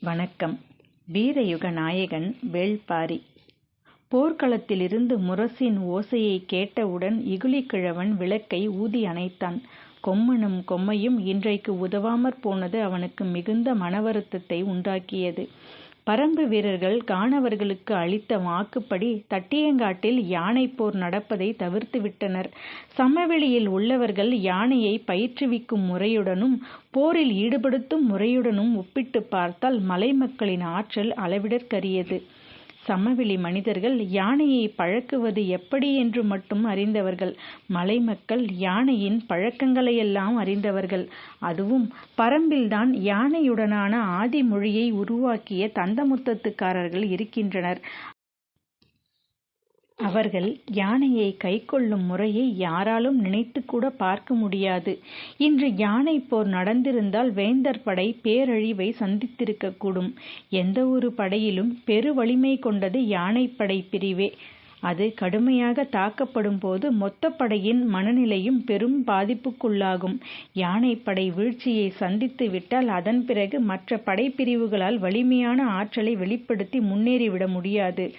வணக்கம் வீரயுக நாயகன் வேள்பாரி போர்க்களத்திலிருந்து முரசின் ஓசையைக் கேட்டவுடன் இகுலிக்கிழவன் விளக்கை ஊதி அணைத்தான். கொம்மனும் கொம்மையும் இன்றைக்கு உதவாமற் போனது அவனுக்கு மிகுந்த மனவருத்தத்தை உண்டாக்கியது. பரம்பு வீரர்கள் கானவர்களுக்கு அளித்த வாக்குப்படி தட்டியங்காட்டில் யானை போர் நடப்பதை தவிர்த்துவிட்டனர் சமவெளியில் உள்ளவர்கள் யானையை பயிற்றுவிக்கும் முறையுடனும் போரில் ஈடுபடுத்தும் முறையுடனும் ஒப்பிட்டுப் பார்த்தால் மலைமக்களின் ஆற்றல் அளவிடற்கரியது. சமவெளி மனிதர்கள் யானையை பழக்குவது எப்படி என்று மட்டும் அறிந்தவர்கள். மலை மக்கள் யானையின் பழக்கங்களையெல்லாம் அறிந்தவர்கள். அதுவும் பரம்பில்தான் யானையுடனான ஆதி மொழியை உருவாக்கிய தந்தமுத்தத்துக்காரர்கள் இருக்கின்றனர். அவர்கள் யானையை கைக்கொள்ளும் முறையை யாராலும் நினைத்துக்கூட பார்க்க முடியாது. இன்று யானை போர் நடந்திருந்தால் வேந்தர் படை பேரழிவை சந்தித்திருக்கக்கூடும் எந்த எந்தவொரு படையிலும் பெரு வலிமை கொண்டது யானைப்படை பிரிவே. அது கடுமையாக தாக்கப்படும் போது மொத்த படையின் மனநிலையும் பெரும் பாதிப்புக்குள்ளாகும். யானைப்படை வீழ்ச்சியை சந்தித்து விட்டால் அதன் பிறகு மற்ற படைப்பிரிவுகளால் வலிமையான ஆற்றலை வெளிப்படுத்தி முன்னேறிவிட முடியாது.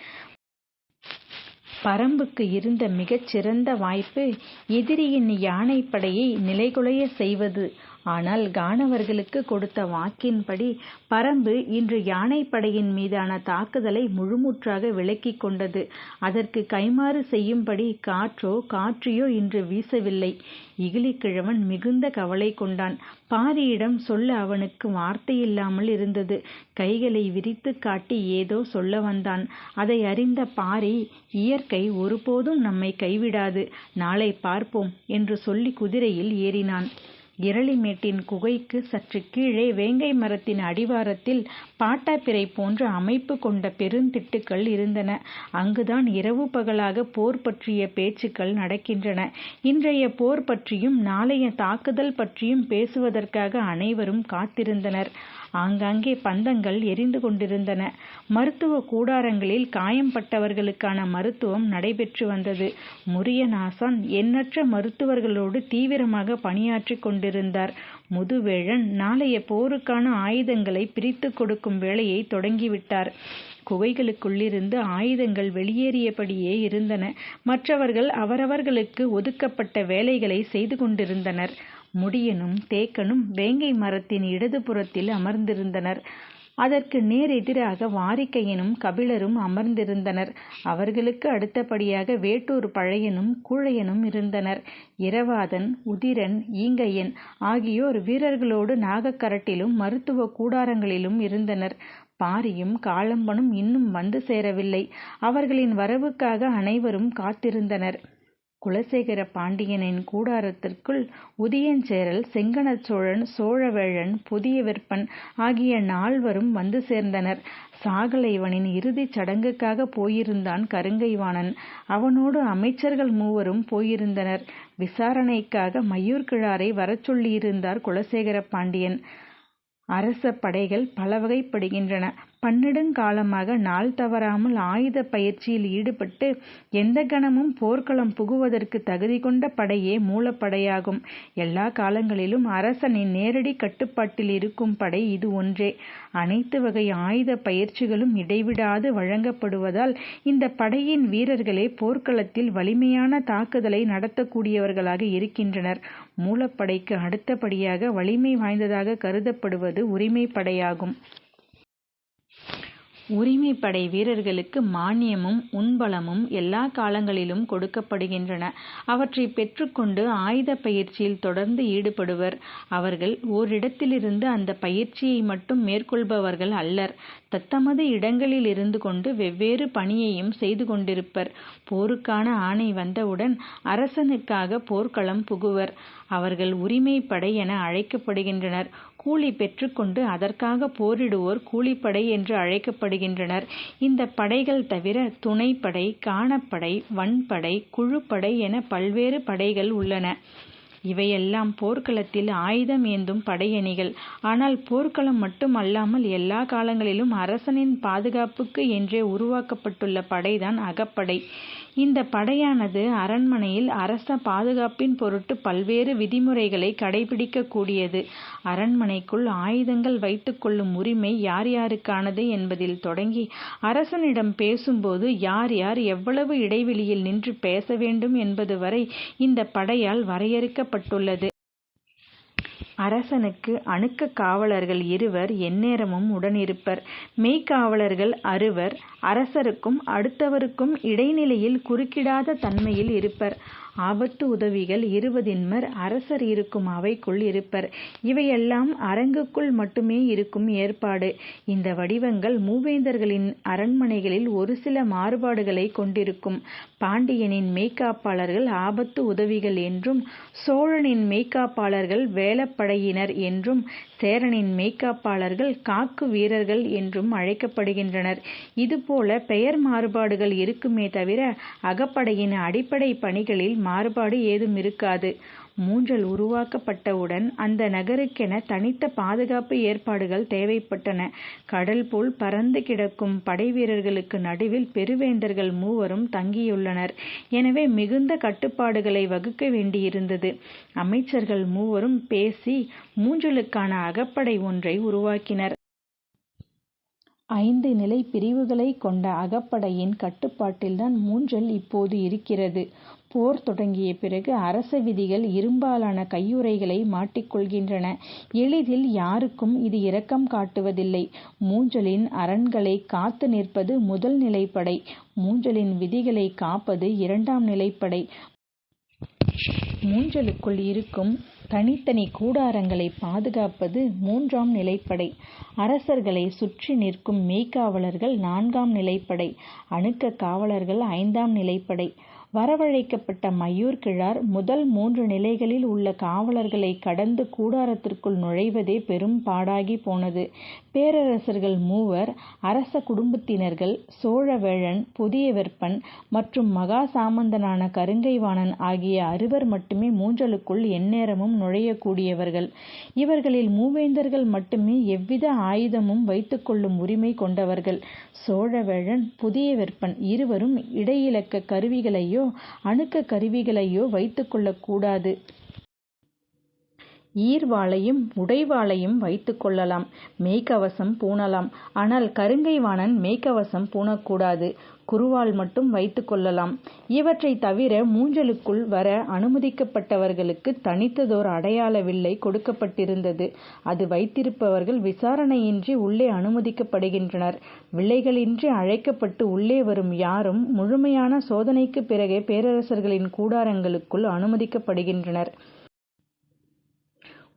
பரம்புக்கு இருந்த மிகச்சிறந்த வாய்ப்பு எதிரியின் யானைப்படையை நிலைகுலைய செய்வது. ஆனால் கானவர்களுக்கு கொடுத்த வாக்கின்படி பரம்பு இன்று யானைப்படையின் மீதான தாக்குதலை முழுமுற்றாக விலக்கிக் கொண்டது. அதற்கு கைம்மாறு செய்யும்படி காற்றோ காற்றியோ இன்று வீசவில்லை. இகிலிக்கிழவன் மிகுந்த கவலை கொண்டான். பாரியிடம் சொல்ல அவனுக்கு வார்த்தையில்லாமல் இருந்தது. கைகளை விரித்துக் காட்டி ஏதோ சொல்ல வந்தான். அதை அறிந்த பாரி இயற்கை ஒருபோதும் நம்மை கைவிடாது. நாளை பார்ப்போம் என்று சொல்லி குதிரையில் ஏறினான். இரளிமேட்டின் குகைக்கு சற்று கீழே வேங்கை மரத்தின் அடிவாரத்தில் பாட்டாப்பிரை போன்ற அமைப்பு கொண்ட பெருந்திட்டுக்கள் இருந்தன. அங்குதான் இரவு பகலாக போர் பற்றிய பேச்சுக்கள் நடக்கின்றன. இன்றைய போர் பற்றியும் நாளைய தாக்குதல் பற்றியும் பேசுவதற்காக அனைவரும் காத்திருந்தனர். ஆங்காங்கே பந்தங்கள் எரிந்து கொண்டிருந்தன. மருத்துவ கூடாரங்களில் காயம்பட்டவர்களுக்கான மருத்துவம் நடைபெற்று வந்தது. முரியநாசன் எண்ணற்ற மருத்துவர்களோடு தீவிரமாக பணியாற்றிக் கொண்டிருந்தார். முதுவேழன் நாளைய போருக்கான ஆயுதங்களை பிரித்துக் கொடுக்கும் வேலையை தொடங்கிவிட்டார். குகைகளுக்குள்ளிருந்து ஆயுதங்கள் வெளியேறியபடியே இருந்தன. மற்றவர்கள் அவரவர்களுக்கு ஒதுக்கப்பட்ட வேலைகளை செய்து கொண்டிருந்தனர். முடியனும் தேக்கனும் வேங்கை மரத்தின் இடது புறத்தில் அமர்ந்திருந்தனர். அதற்கு நேர் எதிராக வாரிக்கையனும் கபிலரும் அமர்ந்திருந்தனர். அவர்களுக்கு அடுத்தபடியாக வேட்டூர் பழையனும் கூழையனும் இருந்தனர். இரவாதன் உதிரன் ஈங்கையன் ஆகியோர் வீரர்களோடு நாகக்கரட்டிலும் மருத்துவக் கூடாரங்களிலும் இருந்தனர். பாரியும் காளம்பனும் இன்னும் வந்து சேரவில்லை. அவர்களின் வரவுக்காக அனைவரும் காத்திருந்தனர். குலசேகர பாண்டியனின் கூடாரத்திற்குள் உதயஞ்சேரல் செங்கணச் சோழன் சோழவேழன் புதியவிற்பன் ஆகிய நால்வரும் வந்து சேர்ந்தனர். சாகலைவனின் இறுதிச் சடங்குக்காக போயிருந்தான் கருங்கைவாணன். அவனோடு அமைச்சர்கள் மூவரும் போயிருந்தனர். விசாரணைக்காக மயூர்கிழாரை வரச் சொல்லியிருந்தார் குலசேகர பாண்டியன். அரச படைகள் பலவகைப்படுகின்றன. பன்னெடுங்காலமாக நாள் தவறாமல் ஆயுதப் பயிற்சியில் ஈடுபட்டு எந்தக் கணமும் போர்க்களம் புகுவதற்குத் தகுதி கொண்ட படையே மூலப்படையாகும். எல்லாக் காலங்களிலும் அரசனின் நேரடிக் கட்டுப்பாட்டில் இருக்கும் படை இது ஒன்றே. அனைத்து வகை ஆயுதப் பயிற்சிகளும் இடைவிடாது வழங்கப்படுவதால் இந்தப் படையின் வீரர்களே போர்க்களத்தில் வலிமையான தாக்குதலை நடத்தக்கூடியவர்களாக இருக்கின்றனர். மூலப்படைக்கு அடுத்தபடியாக வலிமை வாய்ந்ததாகக் கருதப்படுவது உரிமைப் படையாகும். உரிமைப்படை வீரர்களுக்கு மானியமும் உண்பலமும் எல்லா காலங்களிலும் கொடுக்கப்படுகின்றன. அவற்றை பெற்றுக்கொண்டு ஆயுத ஆயுதப் பயிற்சியில் தொடர்ந்து ஈடுபடுவர். அவர்கள் ஓரிடத்திலிருந்து அந்த பயிற்சியை மட்டும் மேற்கொள்பவர்கள் அல்லர். தத்தமது இடங்களில் இருந்து கொண்டு வெவ்வேறு பணியையும் செய்து கொண்டிருப்பர். போருக்கான ஆணை வந்தவுடன் அரசனுக்காக போர்க்களம் புகுவர். அவர்கள் உரிமைப்படை என அழைக்கப்படுகின்றனர். கூலி பெற்றுக்கொண்டு அதற்காக போரிடுவோர் கூலிப்படை என்று வருகின்றனர் இந்த படைகள் தவிர துணைப்படை காணப்படை வன்படை குழுப்படை என பல்வேறு படைகள் உள்ளன. இவையெல்லாம் போர்க்களத்தில் ஆயுதம் ஏந்தும் படையணிகள். ஆனால் போர்க்களம் மட்டும் அல்லாமல் காலங்களிலும் அரசனின் பாதுகாப்புக்கு என்றே உருவாக்கப்பட்டுள்ள படைதான் அகப்படை. இந்த படையானது அரண்மனையில் அரச பாதுகாப்பின் பொருட்டு பல்வேறு விதிமுறைகளை கடைபிடிக்கக் கூடியது அரண்மனைக்குள் ஆயுதங்கள் வைத்துக் கொள்ளும் உரிமை யார் யாருக்கானது என்பதில் தொடங்கி அரசனிடம் பேசும்போது யார் யார் எவ்வளவு இடைவெளியில் நின்று பேச வேண்டும் என்பது வரை இந்த படையால் வரையறுக்கப்பட்டுள்ளது. அரசனுக்கு அணுக்கக் காவலர்கள் இருவர் எந்நேரமும் உடனிருப்பர். மெய்க்காவலர்கள் அறுவர் அரசருக்கும் அடுத்தவருக்கும் இடைநிலையில் குறுக்கிடாத தன்மையில் இருப்பர். ஆபத்து உதவிகள் இருபதின்மர் அரசர் இருக்கும் அவைக்குள் இருப்பர். இவையெல்லாம் அரங்குக்குள் மட்டுமே இருக்கும் ஏற்பாடு. இந்த வடிவங்கள் மூவேந்தர்களின் அரண்மனைகளில் ஒரு சில மாறுபாடுகளைக் கொண்டிருக்கும். பாண்டியனின் மெய்க்காப்பாளர்கள் ஆபத்து உதவிகள் என்றும் சோழனின் மெய்க்காப்பாளர்கள் வேலப்படையினர் என்றும் சேரனின் மெய்க்காப்பாளர்கள் காக்கு வீரர்கள் என்றும் அழைக்கப்படுகின்றனர். இதுபோல பெயர் மாறுபாடுகள் இருக்குமே தவிர அகப்படையின் அடிப்படை பணிகளில் மாறுபாடு ஏதும் இருக்காது. மூன்றல் உருவாக்கப்பட்டவுடன் அந்த நகருக்கென தனித்த பாதுகாப்பு ஏற்பாடுகள் தேவைப்பட்டன. கடல் போல் பரந்து கிடக்கும் படைவீரர்களுக்கு நடுவில் பெருவேந்தர்கள் மூவரும் தங்கியுள்ளனர். எனவே மிகுந்த கட்டுப்பாடுகளை வகுக்க வேண்டியிருந்தது. அமைச்சர்கள் மூவரும் பேசி மூன்றலுக்கான அகப்படை ஒன்றை உருவாக்கினர். ஐந்து நிலைப் பிரிவுகளைக் கொண்ட அகப்படையின் கட்டுப்பாட்டில்தான் மூன்றல் இப்போது இருக்கிறது. போர் தொடங்கிய பிறகு அரச விதிகள் இரும்பாலான கையுறைகளை மாட்டிக்கொள்கின்றன எளிதில் யாருக்கும் இது இரக்கம் காட்டுவதில்லை. மூஞ்சலின் அரண்களை காத்து நிற்பது முதல் நிலைப்படை. மூஞ்சலின் விதிகளை காப்பது இரண்டாம் நிலைப்படை. மூஞ்சலுக்குள் இருக்கும் தனித்தனி கூடாரங்களை பாதுகாப்பது மூன்றாம் நிலைப்படை. அரசர்களை சுற்றி நிற்கும் மெய்க்காவலர்கள் நான்காம் நிலைப்படை. அணுக்க காவலர்கள் ஐந்தாம் நிலைப்படை. வரவழைக்கப்பட்ட மையூர்கிழார் முதல் மூன்று நிலைகளில் உள்ள காவலர்களைக் கடந்து கூடாரத்திற்குள் நுழைவதே பெரும் பாடாகிப் போனது. பேரரசர்கள் மூவர் அரச குடும்பத்தினர்கள் சோழவேழன் புதியவெற்பன் மற்றும் மகா சாமந்தனான கருங்கைவாணன் ஆகிய அறுவர் மட்டுமே மூன்றலுக்குள் எந்நேரமும் நுழையக்கூடியவர்கள் இவர்களில் மூவேந்தர்கள் மட்டுமே எவ்வித ஆயுதமும் வைத்துக் கொள்ளும் உரிமை கொண்டவர்கள். சோழவேழன் புதியவெற்பன் இருவரும் இடையிலக்கக் கருவிகளையோ அணுக்கக் கருவிகளையோ வைத்துக்கொள்ளக் கூடாது. ஈர்வாளையும் உடைவாளையும் வைத்து கொள்ளலாம். மெய்க்கவசம் பூணலாம். ஆனால் கருங்கைவாணன் மெய்க்கவசம் பூணக்கூடாது. குருவால் மட்டும் வைத்து கொள்ளலாம். இவற்றை தவிர மூஞ்சலுக்குள் வர அனுமதிக்கப்பட்டவர்களுக்கு தனித்ததோர் அடையாள வில்லை கொடுக்கப்பட்டிருந்தது. அது வைத்திருப்பவர்கள் விசாரணையின்றி உள்ளே அனுமதிக்கப்படுகின்றனர். வில்லைகளின்றி அழைக்கப்பட்டு உள்ளே வரும் யாரும் முழுமையான சோதனைக்குப் பிறகே பேரரசர்களின் கூடாரங்களுக்குள் அனுமதிக்கப்படுகின்றனர்.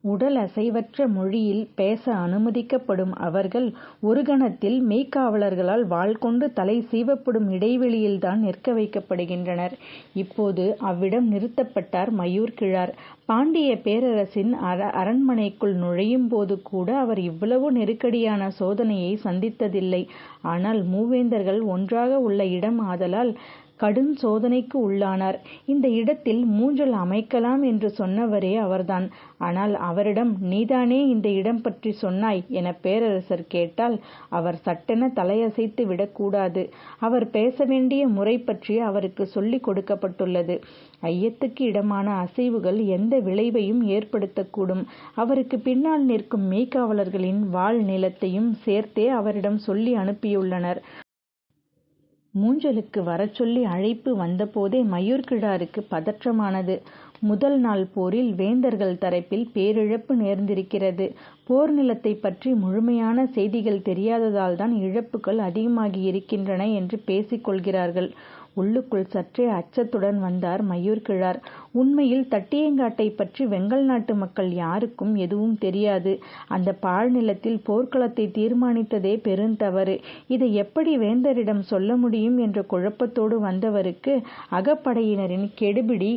உடலசைவற்ற மொழியில் பேச அனுமதிக்கப்படும் அவர்கள் ஒரு கணத்தில் மெய்க்காவலர்களால் வாள் கொண்டு தலை சீவப்படும் இடைவெளியில்தான் நிற்க வைக்கப்படுகின்றனர். இப்போது அவ்விடம் நிறுத்தப்பட்டார் மயூர்கிழார் பாண்டியப் பேரரசின் அரண்மனைக்குள் நுழையும்போது கூட அவர் இவ்வளவு நெருக்கடியான சோதனையை சந்தித்ததில்லை. ஆனால் மூவேந்தர்கள் ஒன்றாக உள்ள இடம் ஆதலால் கடும் சோதனைக்கு உள்ளானார். இந்த இடத்தில் மூன்றல் அமைக்கலாம் என்று சொன்னவரே அவர்தான். ஆனால் அவரிடம் நீதானே இந்த இடம் பற்றி சொன்னாய் என பேரரசர் கேட்டால் அவர் சட்டென தலையசைத்து விடக்கூடாது அவர் பேச வேண்டிய முறை பற்றி அவருக்கு சொல்லிக் கொடுக்கப்பட்டுள்ளது. ஐயத்துக்கு இடமான அசைவுகள் எந்த விளைவையும் ஏற்படுத்தக்கூடும். அவருக்கு பின்னால் நிற்கும் மெய்க்காவலர்களின் வாழ் நிலத்தையும் சேர்த்தே அவரிடம் சொல்லி அனுப்பியுள்ளனர். மூஞ்சலுக்கு வரச்சொல்லி அழைப்பு வந்தபோதே மயூர்கிழாருக்கு பதற்றமானது. முதல் நாள் போரில் வேந்தர்கள் தரப்பில் பேரிழப்பு நேர்ந்திருக்கிறது. போர் நிலத்தைப் பற்றி முழுமையான செய்திகள் தெரியாததால்தான் இழப்புகள் அதிகமாகியிருக்கின்றன என்று பேசிக் கொள்கிறார்கள். உள்ளுக்குள் சற்றே அச்சத்துடன் வந்தார் மயூர்கிழார் உண்மையில் தட்டியங்காட்டைப் பற்றி வெங்கல் நாட்டு மக்கள் யாருக்கும் எதுவும் தெரியாது. அந்தப் பாழ்நிலத்தில் போர்க்களத்தை தீர்மானித்ததே பெருந்தவறு. இதை எப்படி வேந்தரிடம் சொல்ல முடியும் என்ற குழப்பத்தோடு வந்தவருக்கு அகப்படையினரின் கெடுபிடி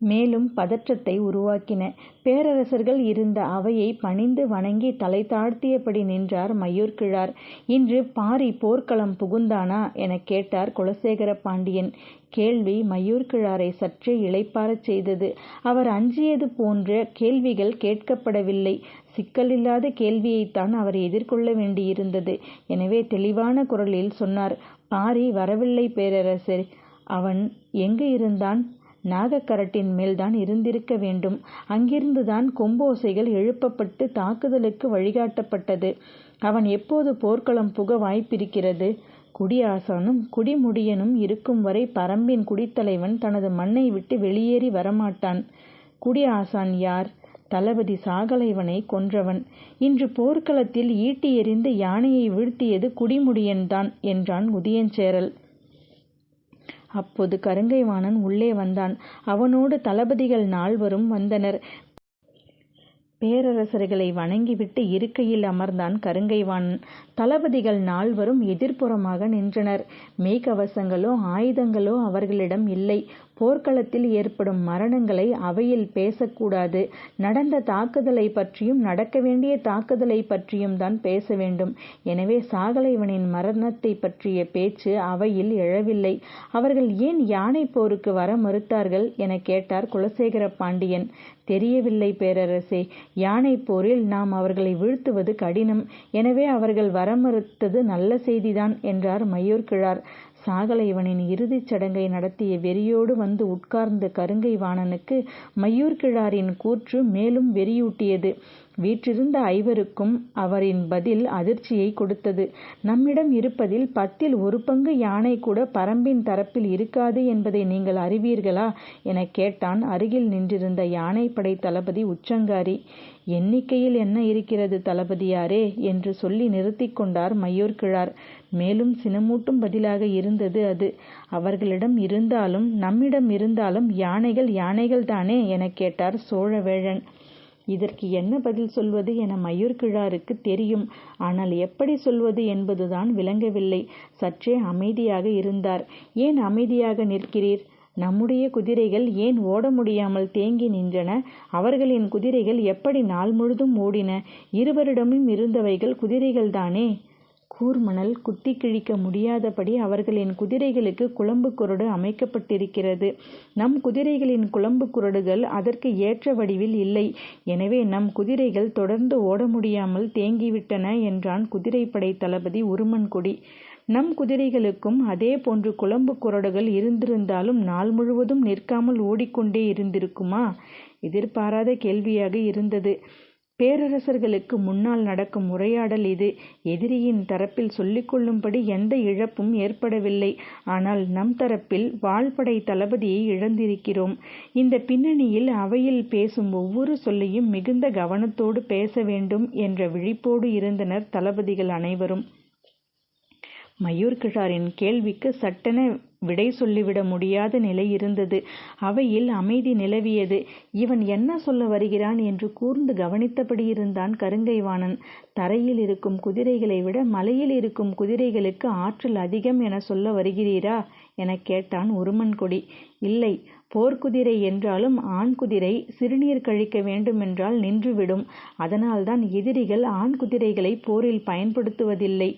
மேலும் பதற்றத்தை உருவாக்கின. பேரரசர்கள் இருந்த அவையை பணிந்து வணங்கி தலை தாழ்த்தியபடி நின்றார் மயூர்கிழார் இன்று பாரி போர்க்களம் புகுந்தானா? எனக் கேட்டார் குலசேகர பாண்டியன். கேள்வி மையூர்கிழாரை சற்றே இளைப்பாறச் செய்தது. அவர் அஞ்சியது போன்ற கேள்விகள் கேட்கப்படவில்லை. சிக்கலில்லாத கேள்வியைத்தான் அவர் எதிர்கொள்ள வேண்டியிருந்தது. எனவே தெளிவான குரலில் சொன்னார் பாரி வரவில்லை பேரரசே. அவன் எங்கு இருந்தான்? நாகக்கரட்டின் மேல்தான் இருந்திருக்க வேண்டும். அங்கிருந்துதான் கொம்போசைகள் எழுப்பப்பட்டு தாக்குதலுக்கு வழிகாட்டப்பட்டது. அவன் எப்போது போர்க்களம் புக வாய்ப்பிருக்கிறது? குடி குடிமுடியனும் இருக்கும் வரை பரம்பின் குடித்தலைவன் தனது மண்ணை விட்டு வெளியேறி வரமாட்டான். குடி ஆசான் யார்? தளபதி சாகலைவனை கொன்றவன். இன்று போர்க்களத்தில் ஈட்டி எறிந்து யானையை வீழ்த்தியது குடிமுடியன்தான் என்றான் உதயஞ்சேரல். அப்போது கருங்கைவாணன் உள்ளே வந்தான். அவனோடு தளபதிகள் நால்வரும் வந்தனர். பேரரசர்களை வணங்கிவிட்டு இருக்கையில் அமர்ந்தான் கருங்கைவாணன். தளபதிகள் நால்வரும் எதிர்ப்புறமாக நின்றனர். மெய்கவசங்களோ ஆயுதங்களோ அவர்களிடம் இல்லை. போர்க்களத்தில் ஏற்படும் மரணங்களை அவையில் பேசக்கூடாது. நடந்த தாக்குதலை பற்றியும் நடக்க வேண்டிய தாக்குதலை பற்றியும் தான் பேச வேண்டும். எனவே சாகலைவனின் மரணத்தைப் பற்றிய பேச்சு அவையில் எழவில்லை. அவர்கள் ஏன் யானைப் போருக்கு வர மறுத்தார்கள்? என கேட்டார் குலசேகர பாண்டியன். தெரியவில்லை பேரரசே. யானை போரில் நாம் அவர்களை வீழ்த்துவது கடினம். எனவே அவர்கள் வர மறுத்தது நல்ல செய்திதான் என்றார் மயூர்கிழார் சாகலைவனின் இறுதிச் சடங்கை நடத்திய வெறியோடு வந்து உட்கார்ந்த கருங்கை வாணனுக்கு மையூர்கிழாரின் கூற்று மேலும் வெறியூட்டியது. வீற்றிருந்த ஐவருக்கும் அவரின் பதில் அதிர்ச்சியை கொடுத்தது. நம்மிடம் இருப்பதில் பத்தில் ஒரு பங்கு யானை கூட பரம்பின் தரப்பில் இருக்காது என்பதை நீங்கள் அறிவீர்களா? எனக் கேட்டான் அருகில் நின்றிருந்த யானைப்படை தளபதி உச்சங்காரி. எண்ணிக்கையில் என்ன இருக்கிறது தளபதியாரே? என்று சொல்லி நிறுத்திக் கொண்டார் மையூர்கிழார். மேலும் சினமூட்டும் பதிலாக இருந்தது அது. அவர்களிடம் இருந்தாலும் நம்மிடம் இருந்தாலும் யானைகள் யானைகள்தானே? எனக் கேட்டார் சோழவேழன். இதற்கு என்ன பதில் சொல்வது என மையூர்கிழாருக்குத் தெரியும். ஆனால் எப்படி சொல்வது என்பதுதான் விளங்கவில்லை. சற்றே அமைதியாக இருந்தார். ஏன் அமைதியாக நிற்கிறீர்? நம்முடைய குதிரைகள் ஏன் ஓட முடியாமல் தேங்கி நின்றன? அவர்களின் குதிரைகள் எப்படி நாள் முழுதும் ஓடின? இருவரிடமும் இருந்தவைகள் குதிரைகள்தானே? கூர்மணல் குத்திக் கிழிக்க முடியாதபடி அவர்களின் குதிரைகளுக்கு குழம்பு குரடு அமைக்கப்பட்டிருக்கிறது. நம் குதிரைகளின் குளம்புக் குரடுகள் அதற்கு ஏற்ற வடிவில் இல்லை. எனவே நம் குதிரைகள் தொடர்ந்து ஓட முடியாமல் தேங்கிவிட்டன என்றான் குதிரைப்படைத் தளபதி உருமன்கொடி நம் குதிரைகளுக்கும் அதே போன்று குழம்பு குரடுகள் இருந்திருந்தாலும் நாள் முழுவதும் நிற்காமல் ஓடிக்கொண்டே இருந்திருக்குமா? எதிர்பாராத கேள்வியாக இருந்தது. பேரரசர்களுக்கு முன்னால் நடக்கும் உரையாடல் இது. எதிரியின் தரப்பில் சொல்லிக்கொள்ளும்படி எந்த இழப்பும் ஏற்படவில்லை. ஆனால் நம் தரப்பில் வாழ்படை தளபதியை இழந்திருக்கிறோம். இந்த பின்னணியில் அவையில் பேசும் ஒவ்வொரு சொல்லையும் மிகுந்த கவனத்தோடு பேச வேண்டும் என்ற விழிப்போடு இருந்தனர் தளபதிகள் அனைவரும். மையூர்கிழாரின் கேள்விக்கு சட்டென விடை சொல்லிவிட முடியாத நிலை இருந்தது. அவையில் அமைதி நிலவியது. இவன் என்ன சொல்ல வருகிறான் என்று கூர்ந்து கவனித்தபடி இருந்தான் கருங்கைவாணன். தரையில் இருக்கும் குதிரைகளை விட மலையில் இருக்கும் குதிரைகளுக்கு ஆற்றல் அதிகம் என சொல்ல வருகிறீரா? எனக் கேட்டான் உருமன்கொடி இல்லை. போர்க்குதிரை என்றாலும் ஆண் குதிரை சிறுநீர் கழிக்க வேண்டுமென்றால் நின்றுவிடும். அதனால்தான் எதிரிகள் ஆண் குதிரைகளை போரில் பயன்படுத்துவதில்லை.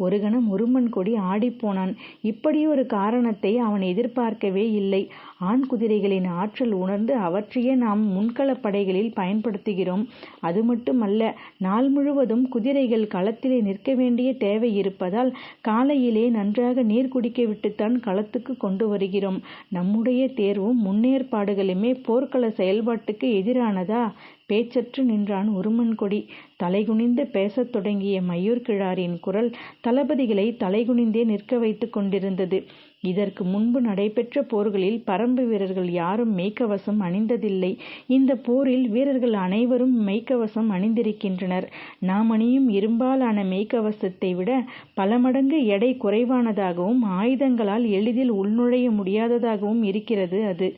ஒரு கணம் உருமண்கொடி ஆடிப்போனான். இப்படியொரு காரணத்தை அவன் எதிர்பார்க்கவே இல்லை. ஆண் குதிரைகளின் ஆற்றல் உணர்ந்து அவற்றையே நாம் முன்களப் படைகளில் பயன்படுத்துகிறோம். அது மட்டுமல்ல நாள் முழுவதும் குதிரைகள் களத்திலே நிற்க வேண்டிய தேவை இருப்பதால் காலையிலே நன்றாக நீர் குடிக்கவிட்டுத்தான் களத்துக்கு கொண்டு வருகிறோம். நம்முடைய தேர்வும் முன்னேற்பாடுகளுமே போர்க்கள செயல்பாட்டுக்கு எதிரானதா? பேச்சற்று நின்றான் உருமன்கொடி தலைகுனிந்து பேசத் தொடங்கிய மையூர்கிழாரின் குரல் தளபதிகளை தலைகுனிந்தே நிற்க வைத்துக் கொண்டிருந்தது. இதற்கு முன்பு நடைபெற்ற போர்களில் பரம்பு வீரர்கள் யாரும் மெய்க்கவசம் அணிந்ததில்லை. இந்த போரில் வீரர்கள் அனைவரும் மெய்க்கவசம் அணிந்திருக்கின்றனர். நாம் அணியும் இரும்பாலான மெய்க்கவசத்தை விட பல மடங்கு எடை குறைவானதாகவும் ஆயுதங்களால் எளிதில் உள்நுழைய முடியாததாகவும் இருக்கிறது அது.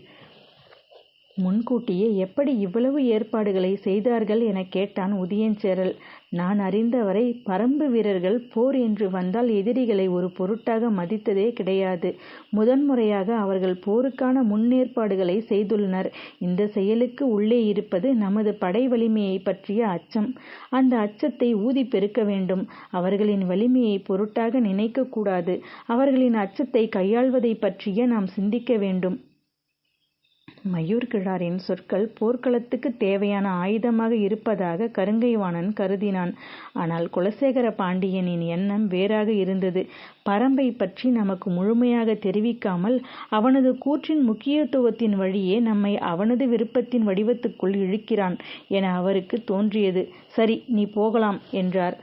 முன்கூட்டியே எப்படி இவ்வளவு ஏற்பாடுகளை செய்தார்கள் எனக் கேட்டான் உதயஞ்சேரல். நான் அறிந்தவரை பரம்பு வீரர்கள் போர் என்று வந்தால் எதிரிகளை ஒரு பொருட்டாக மதித்ததே கிடையாது. முதன்முறையாக அவர்கள் போருக்கான முன்னேற்பாடுகளை செய்துள்ளனர். இந்த செயலுக்கு உள்ளே இருப்பது நமது படை வலிமையை பற்றிய அச்சம். அந்த அச்சத்தை ஊதி பெருக்க வேண்டும். அவர்களின் வலிமையை பொருட்டாக நினைக்கக்கூடாது. அவர்களின் அச்சத்தை கையாள்வதை பற்றிய நாம் சிந்திக்க வேண்டும். மயூர் கிழாரின் சொற்கள் போர்க்களத்துக்கு தேவையான ஆயுதமாக இருப்பதாக கருங்கைவாணன் கருதினான். ஆனால் குலசேகர பாண்டியனின் எண்ணம் வேறாக இருந்தது. பரம்பை பற்றி நமக்கு முழுமையாக தெரிவிக்காமல் அவனது கூற்றின் முக்கியத்துவத்தின் வழியே நம்மை அவனது விருப்பத்தின் வடிவத்துக்குள் இழுக்கிறான் என அவருக்கு தோன்றியது. சரி நீ போகலாம் என்றார்.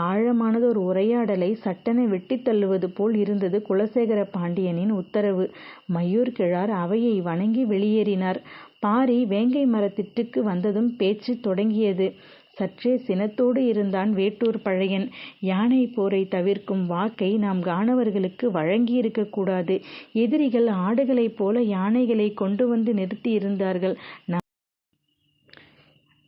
ஆழமானதொரு உரையாடலை சட்டென வெட்டித் தள்ளுவது போல் இருந்தது குலசேகர பாண்டியனின் உத்தரவு. மயூர் கிழார் அவையை வணங்கி வெளியேறினார். பாரி வேங்கை மரத்திட்டுக்கு வந்ததும் பேச்சு தொடங்கியது. சற்றே சினத்தோடு இருந்தான் வேட்டூர் பழையன். யானை போரை தவிர்க்கும் வாக்கை நாம் கானவர்களுக்கு வழங்கியிருக்கக் கூடாது. எதிரிகள் ஆடுகளைப் போல யானைகளை கொண்டு வந்து நிறுத்தியிருந்தார்கள்.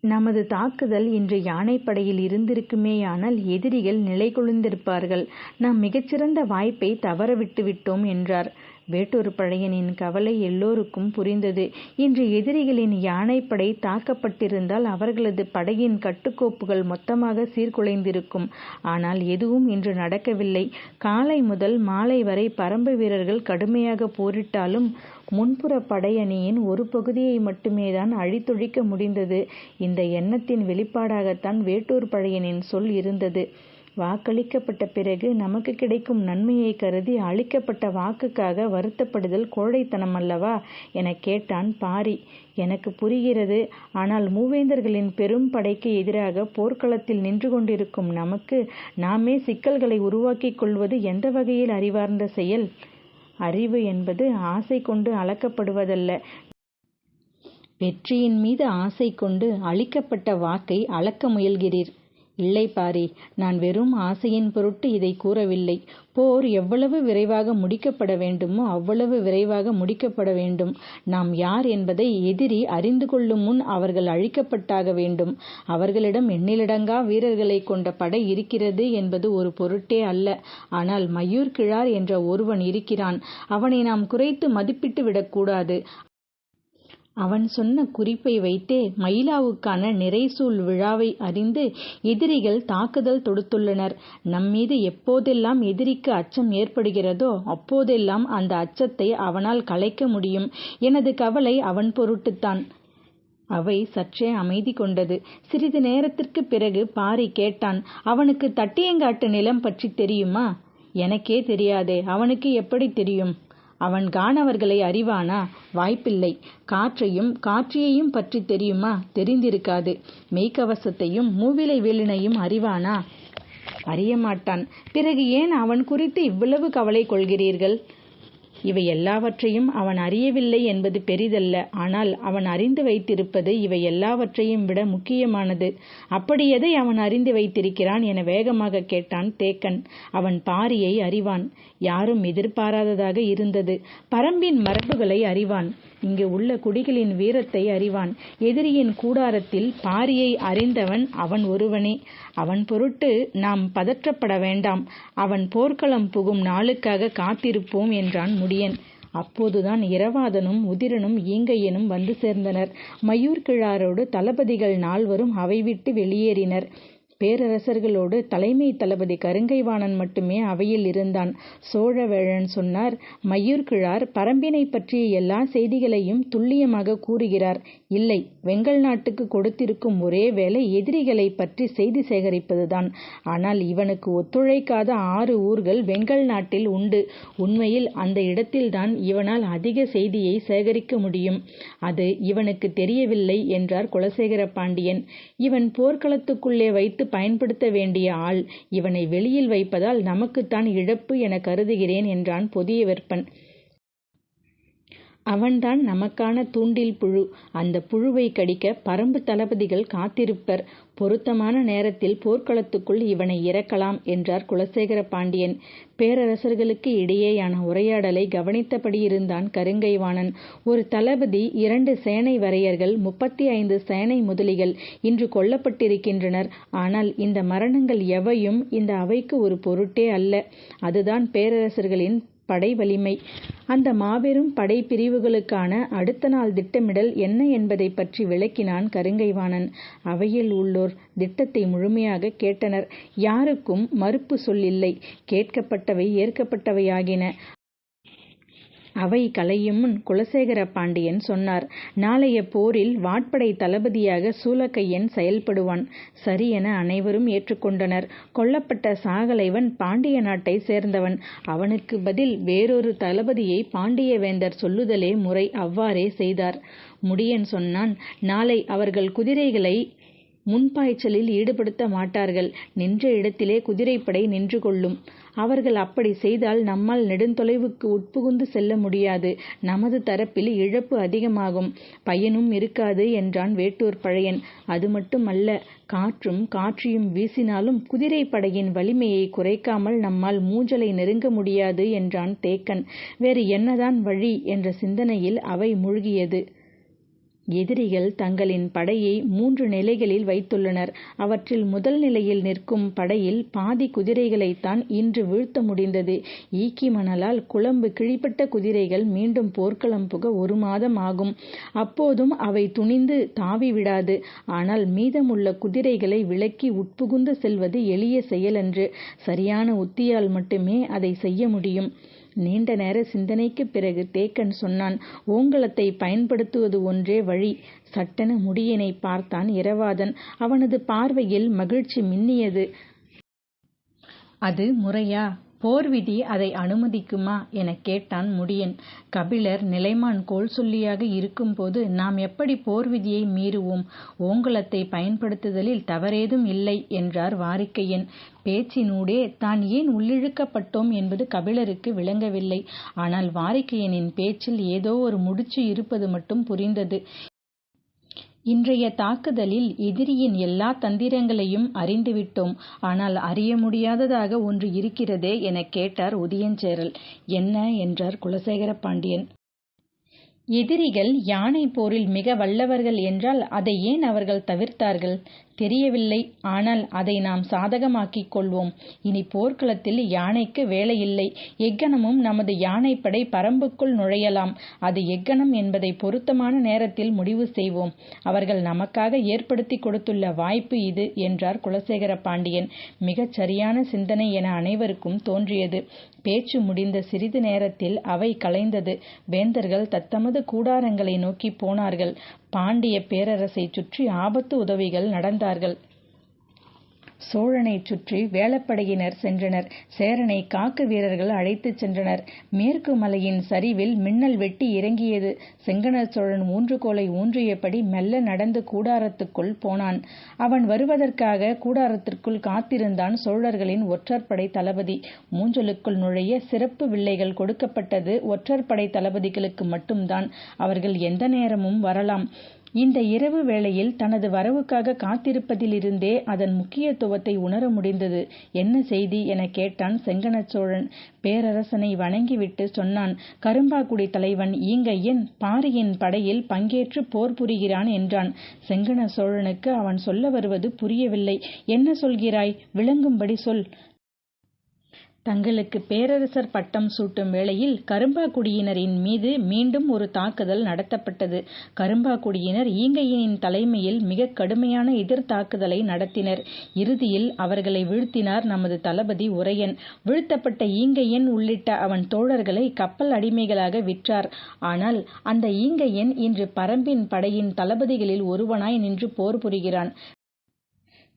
நமது தாக்குதல் இன்று யானைப்படையில் இருந்திருக்குமேயானால் எதிரிகள் நிலைகுலைந்திருப்பார்கள். நாம் மிகச்சிறந்த வாய்ப்பை தவறவிட்டு விட்டோம் என்றார். வேட்டூர் பழையனின் கவலை எல்லோருக்கும் புரிந்தது. இன்று எதிரிகளின் யானைப்படை தாக்கப்பட்டிருந்தால் அவர்களது படையின் கட்டுக்கோப்புகள் மொத்தமாக சீர்குலைந்திருக்கும். ஆனால் எதுவும் இன்று நடக்கவில்லை. காலை முதல் மாலை வரை பரம்பு வீரர்கள் கடுமையாக போரிட்டாலும் முன்புற படையணியின் ஒரு பகுதியை மட்டுமேதான் அழித்தொழிக்க முடிந்தது. இந்த எண்ணத்தின் வெளிப்பாடாகத்தான் வேட்டூர் பழையனின் சொல் இருந்தது. வாக்களிக்கப்பட்ட பிறகு நமக்கு கிடைக்கும் நன்மையை கருதி அளிக்கப்பட்ட வாக்குக்காக வருத்தப்படுதல் கோழைத்தனம் அல்லவா எனக் கேட்டான் பாரி. எனக்கு புரிகிறது. ஆனால் மூவேந்தர்களின் பெரும் படைக்கு எதிராக போர்க்களத்தில் நின்று கொண்டிருக்கும் நமக்கு நாமே சிக்கல்களை உருவாக்கிக் கொள்வது எந்த வகையில் அறிவார்ந்த செயல்? அறிவு என்பது ஆசை கொண்டு அளக்கப்படுவதல்ல. வெற்றியின் மீது ஆசை கொண்டு அளிக்கப்பட்ட வாக்கை அளக்க முயல்கிறீர். இல்லை பாரி நான் வெறும் ஆசையின் பொருட்டு இதை கூறவில்லை. போர் எவ்வளவு விரைவாக முடிக்கப்பட வேண்டுமோ அவ்வளவு விரைவாக முடிக்கப்பட வேண்டும். நாம் யார் என்பதை எதிரி அறிந்து கொள்ளும் முன் அவர்கள் அழிக்கப்பட்டாக வேண்டும். அவர்களிடம் எண்ணிலடங்கா வீரர்களைக் கொண்ட படை இருக்கிறது என்பது ஒரு பொருட்டே அல்ல. ஆனால் மயூர் கிழார் என்ற ஒருவன் இருக்கிறான். அவனை நாம் குறைத்து மதிப்பிட்டு விடக்கூடாது. அவன் சொன்ன குறிப்பை வைத்தே மயிலாவுக்கான நிறைசூல் விழாவை அறிந்து எதிரிகள் தாக்குதல் தொடுத்துள்ளனர். நம்மீது எப்போதெல்லாம் எதிரிக்கு அச்சம் ஏற்படுகிறதோ அப்போதெல்லாம் அந்த அச்சத்தை அவனால் கலைக்க முடியும். எனது கவலை அவன் பொருட்டுத்தான். அவை சற்றே அமைதி கொண்டது. சிறிது நேரத்திற்கு பிறகு பாரி கேட்டான் அவனுக்கு தட்டியங்காட்டு நிலம் பற்றி தெரியுமா? எனக்கே தெரியாதே அவனுக்கு எப்படி தெரியும்? அவன் கானவர்களை அறிவானா? வாய்ப்பில்லை. காற்றையும் காற்றியையும் பற்றி தெரியுமா? தெரிந்திருக்காது. மெய்க்கவசத்தையும் மூவிலை வேலினையும் அறிவானா? அறியமாட்டான். பிறகு ஏன் அவன் குறித்து இவ்வளவு கவலை கொள்கிறீர்கள்? இவை எல்லாவற்றையும் அவன் அறியவில்லை என்பது பெரிதல்ல. ஆனால் அவன் அறிந்து வைத்திருப்பது இவை எல்லாவற்றையும் விட முக்கியமானது. அப்படி எதை அவன் அறிந்து வைத்திருக்கிறான் என வேகமாக கேட்டான் தேக்கன். அவன் பாரியை அறிவான். யாரும் எதிர்பாராததாக இருந்தது. பரம்பின் மரபுகளை அறிவான். இங்கு உள்ள குடிகளின் வீரத்தை அறிவான். எதிரியின் கூடாரத்தில் பாரியை அறிந்தவன் அவன் ஒருவனே. அவன் பொருட்டு நாம் பதற்றப்பட வேண்டாம். அவன் போர்க்களம் புகும் நாளுக்காக காத்திருப்போம் என்றான் முடியன். அப்போதுதான் இரவாதனும் உதிரனும் ஈங்கையனும் வந்து சேர்ந்தனர். மயூர் கிழாரோடு தளபதிகள் நால்வரும் அவை விட்டு வெளியேறினர். பேரரசர்களோடு தலைமை தளபதி கருங்கைவாணன் மட்டுமே அவையில் இருந்தான். சோழவேழன் சொன்னார் மயூர்கிழார் பரம்பினை பரம்பினைப் பற்றிய எல்லா செய்திகளையும் துல்லியமாக கூறுகிறார். இல்லை வெங்கல் நாட்டுக்கு கொடுத்திருக்கும் ஒரே வேலை எதிரிகளைப் பற்றி செய்தி சேகரிப்பதுதான். ஆனால் இவனுக்கு ஒத்துழைக்காத ஆறு ஊர்கள் வெங்கல் நாட்டில் உண்டு. உண்மையில் அந்த இடத்தில்தான் இவனால் அதிக செய்தியை சேகரிக்க முடியும். அது இவனுக்கு தெரியவில்லை என்றார் குலசேகர பாண்டியன். இவன் போர்க்களத்துக்குள்ளே வைத்து பயன்படுத்த வேண்டிய ஆள். இவனை வெளியில் வைப்பதால் நமக்குத்தான் இழப்பு எனக் கருதுகிறேன் என்றான் புதிய பொதியவெற்பன். அவன்தான் நமக்கான தூண்டில் புழு. அந்த புழுவை கடிக்க பரம்பு தளபதிகள் காத்திருப்பர். பொருத்தமான நேரத்தில் போர்க்களத்துக்குள் இவனை இறக்கலாம் என்றார் குலசேகர பாண்டியன். பேரரசர்களுக்கு இடையேயான உரையாடலை கவனித்தபடியிருந்தான் கருங்கைவாணன். ஒரு தளபதி இரண்டு சேனை வரையர்கள் முப்பத்தி ஐந்து சேனை முதலிகள் இன்று கொல்லப்பட்டிருக்கின்றனர். ஆனால் இந்த மரணங்கள் எவையும் இந்த அவைக்கு ஒரு பொருட்டே அல்ல. அதுதான் பேரரசர்களின் படை வலிமை. அந்த மாபெரும் படை பிரிவுகளுக்கான அடுத்த நாள் திட்டமிடல் என்ன என்பதை பற்றி விளக்கினான் கருங்கைவாணன். அவையில் உள்ளோர் திட்டத்தை முழுமையாக கேட்டனர். யாருக்கும் மறுப்பு சொல்லில்லை இல்லை. கேட்கப்பட்டவை ஏற்கப்பட்டவையாகின. அவை கலையுமுன் குலசேகர பாண்டியன் சொன்னார். நாளைய போரில் வாட்படை தளபதியாக சூலக்கையன் செயல்படுவான். சரி என அனைவரும் ஏற்றுக்கொண்டனர். கொல்லப்பட்ட சாகலைவன் பாண்டிய நாட்டைச் சேர்ந்தவன். அவனுக்கு பதில் வேறொரு தளபதியை பாண்டிய வேந்தர் சொல்லுதலே முறை. அவ்வாறே செய்தார். முடியன் சொன்னான் நாளை அவர்கள் குதிரைகளை முன்பாய்ச்சலில் ஈடுபடுத்த மாட்டார்கள். நின்ற இடத்திலே குதிரைப்படை நின்று கொள்ளும். அவர்கள் அப்படி செய்தால் நம்மால் நெடுந்தொலைவுக்கு உட்புகுந்து செல்ல முடியாது. நமது தரப்பில் இழப்பு அதிகமாகும். பயனும் இருக்காது என்றான் வேட்டூர் பழையன். அது மட்டுமல்ல. காற்றும் காற்றியும் வீசினாலும் குதிரை படையின் வலிமையை குறைக்காமல் நம்மால் மூஞ்சலை நெருங்க முடியாது என்றான் தேக்கன். வேறு என்னதான் வழி? என்ற சிந்தனையில் அவை மூழ்கியது. எதிரிகள் தங்களின் படையை மூன்று நிலைகளில் வைத்துள்ளனர். அவற்றில் முதல் நிலையில் நிற்கும் படையில் பாதி குதிரைகளைத்தான் இன்று வீழ்த்த முடிந்தது. ஈக்கி மணலால் குழம்பு கிழிபட்ட குதிரைகள் மீண்டும் போர்க்களம் புக ஒரு மாதம் ஆகும். அப்போதும் அவை துணிந்து தாவி விடாது ஆனால் மீதமுள்ள குதிரைகளை விலக்கி உட்புகுந்து செல்வது எளிய செயலன்று. சரியான உத்தியால் மட்டுமே அதை செய்ய முடியும். நீண்ட நேர சிந்தனைக்குப் பிறகு தேக்கன் சொன்னான் ஓங்கலத்தை பயன்படுத்துவது ஒன்றே வழி. சட்டென முடியினை பார்த்தான் இரவாதன். அவனது பார்வையில் மகிழ்ச்சி மின்னியது. அது முறையா? போர் விதி அதை அனுமதிக்குமா? எனக் கேட்டான் முடியன். கபிலர் நிலைமான் கோல் சொல்லியாக இருக்கும்போது நாம் எப்படி போர் விதியை மீறுவோம்? ஓங்கலத்தைப் பயன்படுத்துதலில் தவறேதும் இல்லை என்றார் வாரிக்கையன். பேச்சினூடே தான் ஏன் உள்ளிழுக்கப்பட்டோம் என்பது கபிலருக்கு விளங்கவில்லை. ஆனால் வாரிக்கையனின் பேச்சில் ஏதோ ஒரு முடிச்சு இருப்பது மட்டும் புரிந்தது. இன்றைய தாக்குதலில் எதிரியின் எல்லா தந்திரங்களையும் அறிந்துவிட்டோம். ஆனால் அறிய முடியாததாக ஒன்று இருக்கிறதே எனக் கேட்டார் உதயஞ்சேரல். என்ன? என்றார் குலசேகர பாண்டியன். எதிரிகள் யானைப் போரில் மிக வல்லவர்கள் என்றால் அதை ஏன் அவர்கள் தவிர்த்தார்கள்? தெரியவில்லை. ஆனால் அதை நாம் சாதகமாக்கிக் கொள்வோம். இனி போர்க்களத்தில் யானைக்கு வேலையில்லை. எக்கணமும் நமது யானைப்படை பரம்புக்குள் நுழையலாம். அது எக்கணம் என்பதை பொருத்தமான நேரத்தில் முடிவு செய்வோம். அவர்கள் நமக்காக ஏற்படுத்திக் கொடுத்துள்ள வாய்ப்பு இது என்றார் குலசேகர பாண்டியன். மிகச் சரியான சிந்தனை என அனைவருக்கும் தோன்றியது. பேச்சு முடிந்த சிறிது நேரத்தில் அவை கலைந்தது. வேந்தர்கள் தத்தமது கூடாரங்களை நோக்கிப் போனார்கள். பாண்டியப் பேரரசைச் சுற்றி ஆபத்து உதவிகள் நடந்தார்கள். சோழனைச் சுற்றி வேலப்படையினர் சென்றனர். சேரனை காக்கு வீரர்கள் அழைத்துச் சென்றனர். மேற்கு மலையின் சரிவில் மின்னல் வெட்டி இறங்கியது. செங்கனர் சோழன் ஊன்றுகோலை ஊன்றியபடி மெல்ல நடந்து கூடாரத்துக்குள் போனான். அவன் வருவதற்காக கூடாரத்திற்குள் காத்திருந்தான் சோழர்களின் ஒற்றற்படை தளபதி. மூஞ்சலுக்குள் நுழைய சிறப்பு வில்லைகள் கொடுக்கப்பட்டது ஒற்றற்படை தளபதிகளுக்கு மட்டும்தான். அவர்கள் எந்த நேரமும் வரலாம். இந்த இரவு வேளையில் தனது வரவுக்காக காத்திருப்பதிலிருந்தே அதன் முக்கியத்துவத்தை உணர முடிந்தது. என்ன செய்தி? எனக் கேட்டான் செங்கணச் சோழன். பேரரசனை வணங்கிவிட்டு சொன்னான் கரும்பாக்குடி தலைவன் ஈங்கையன் பாரியின் படையில் பங்கேற்றுப் போர் புரிகிறான் என்றான். செங்கண சோழனுக்கு அவன் சொல்ல வருவது புரியவில்லை. என்ன சொல்கிறாய்? விளங்கும்படி சொல். தங்களுக்கு பேரரசர் பட்டம் சூட்டும் வேளையில் கரும்பாக்குடியினரின் மீது மீண்டும் ஒரு தாக்குதல் நடத்தப்பட்டது. கரும்பாக்குடியினர் ஈங்கையனின் தலைமையில் மிக கடுமையான எதிர் தாக்குதலை நடத்தினர். இறுதியில் அவர்களை வீழ்த்தினார் நமது தளபதி உரையன். வீழ்த்தப்பட்ட ஈங்கையன் உள்ளிட்ட அவன் தோழர்களை கப்பல் அடிமைகளாக விற்றார். ஆனால் அந்த ஈங்கையன் இன்று பரம்பின் படையின் தளபதிகளில் ஒருவனாய் நின்று போர் புரிகிறான்.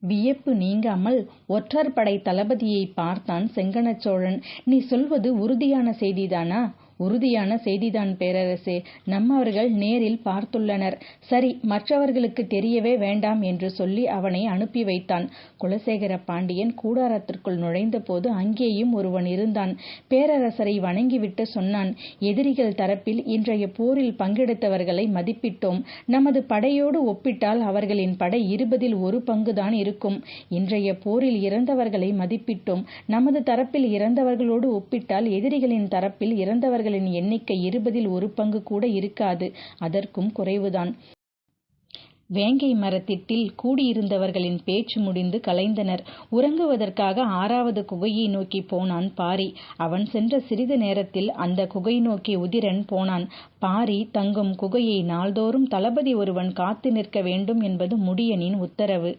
வியப்பு நீங்காமல் ஒற்றற்படைத் தளபதியைப் பார்த்தான் செங்கணச்சோழன் நீ சொல்வது உறுதியான செய்திதானா? உறுதியான செய்திதான் பேரரசே. நம்மவர்கள் நேரில் பார்த்துள்ளனர். சரி மற்றவர்களுக்கு தெரியவே வேண்டாம் என்று சொல்லி அவனை அனுப்பி வைத்தான். குலசேகர பாண்டியன் கூடாரத்திற்குள் நுழைந்த போது அங்கேயும் ஒருவன் இருந்தான். பேரரசரை வணங்கிவிட்டு சொன்னான் எதிரிகள் தரப்பில் இன்றைய போரில் பங்கெடுத்தவர்களை மதிப்பிட்டோம். நமது படையோடு ஒப்பிட்டால் அவர்களின் படை இருபதில் ஒரு பங்குதான் இருக்கும். இன்றைய போரில் இறந்தவர்களை மதிப்பிட்டோம். நமது தரப்பில் இறந்தவர்களோடு ஒப்பிட்டால் எதிரிகளின் தரப்பில் இறந்தவர்கள் இறந்தவர்களின் எண்ணிக்கை இருபதில் ஒரு பங்கு கூட இருக்காது. அதற்கும் குறைவுதான். வேங்கை மரத்திட்டில் கூடியிருந்தவர்களின் பேச்சு முடிந்து கலைந்தனர். உறங்குவதற்காக ஆறாவது குகையை நோக்கி போனான் பாரி. அவன் சென்ற சிறிது நேரத்தில் அந்த குகை நோக்கி உதிரன் போனான். பாரி தங்கும் குகையை நாள்தோறும் தளபதி ஒருவன் காத்து நிற்க வேண்டும் என்பது முடியனின் உத்தரவு.